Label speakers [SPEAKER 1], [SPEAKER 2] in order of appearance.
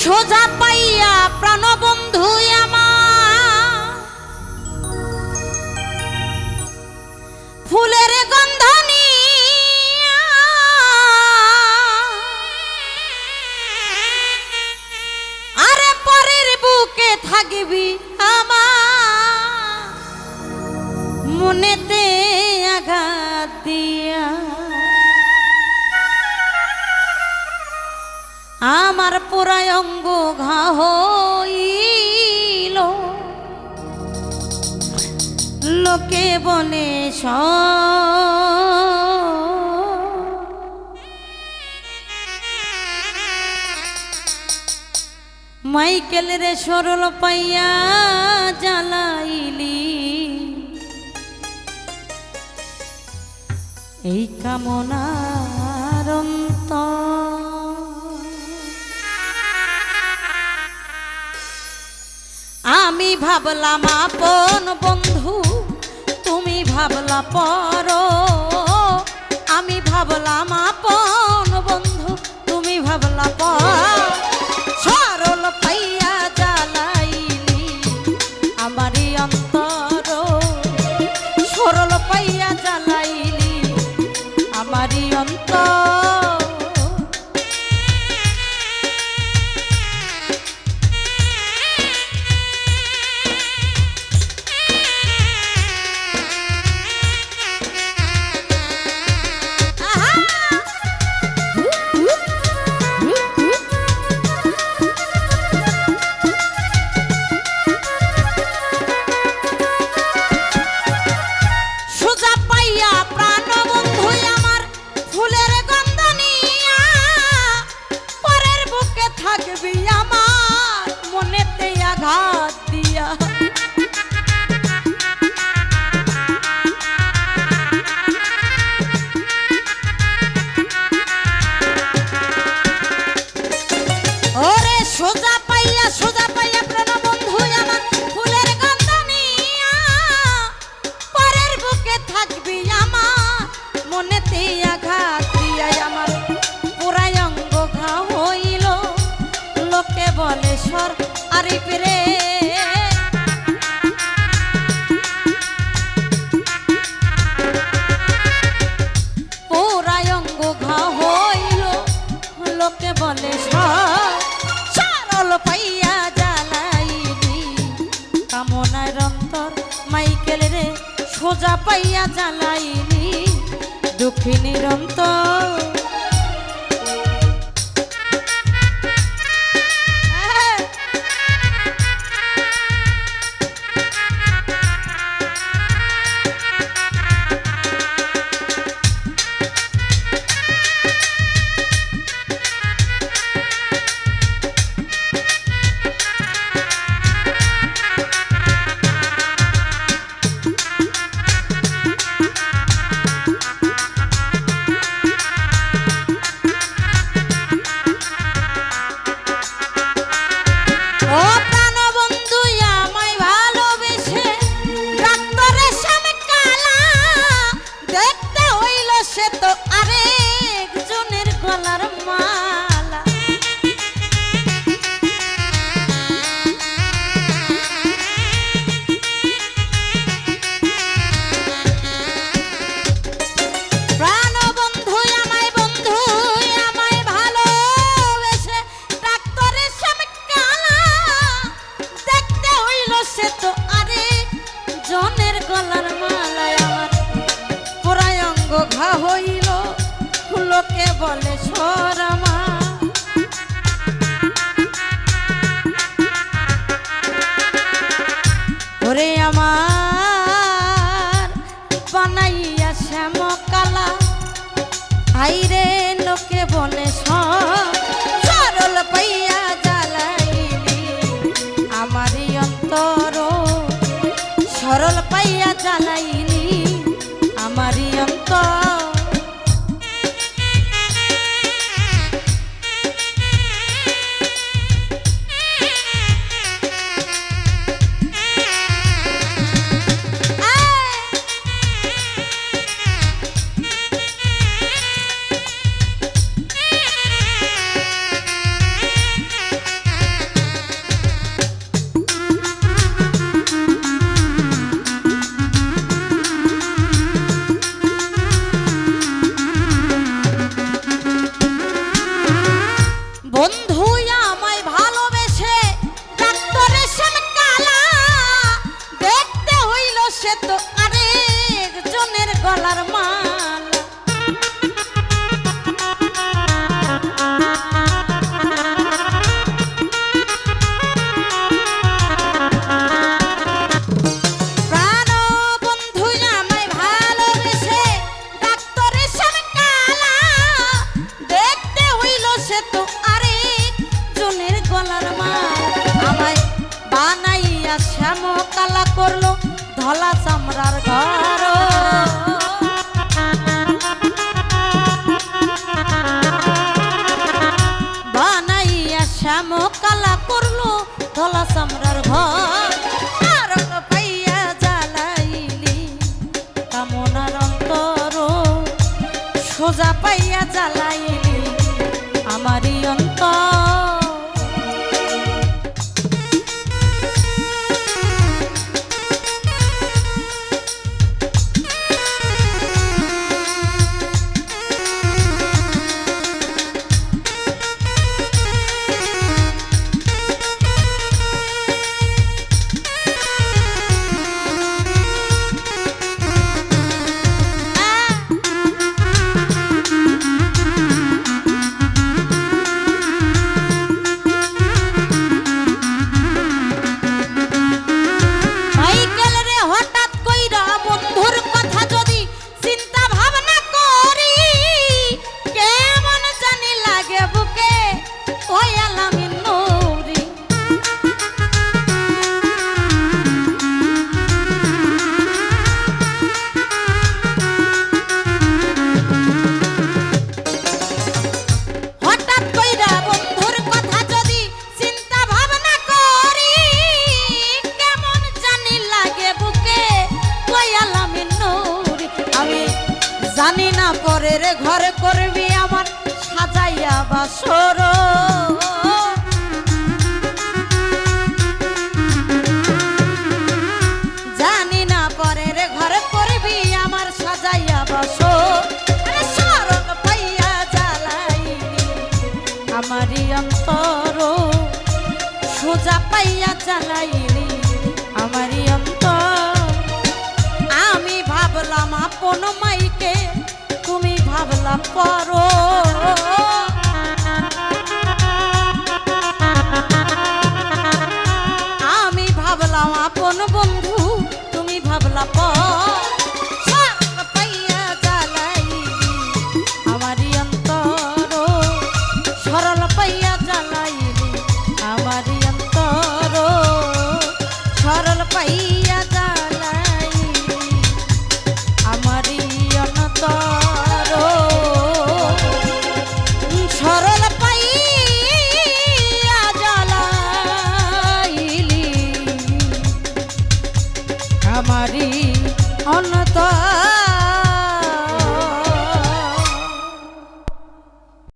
[SPEAKER 1] সোজা পাইয়া প্রাণবন্ধু আমার। ফুলের গন্ধ আরে পরের বুকে থাকিবি আমা মনেতে আমার পুরায়ঙ্গ ঘা হইল। লোকে বলে মাইকেল রে সরল পাইয়া জ্বালাইলি। এই কামনা আমি ভাবলাম আপন বন্ধু তুমি ভাবলা পর আমার আরিফ রে পোরায়ঙ্গ ঘা হইল, লোকে বলে সরল পাইয়া জ্বালাইনি, কামনায় রন্তর মাইকেল রে, সোজা পাইয়া জ্বালাইনি দুঃখিনীর অন্তর বলে সে তো আরেক জনের গলার মার আমায় বানাইয়া শ্যাম কালা করল ধলা চামড়ার ঘর। বানাইয়া শ্যাম কালা করল ধলা চামড়ার জানি না পরের ঘরে করবি আমার সাজাইয়া বাসর। জানি না পরের ঘরে করবি আমার সাজাইয়া বাসর। সরল পাইয়া জ্বালাইলি আমারই অন্তর। সোজা পাইয়া চালাইলি মাইকে তুমি ভাবলাম পর।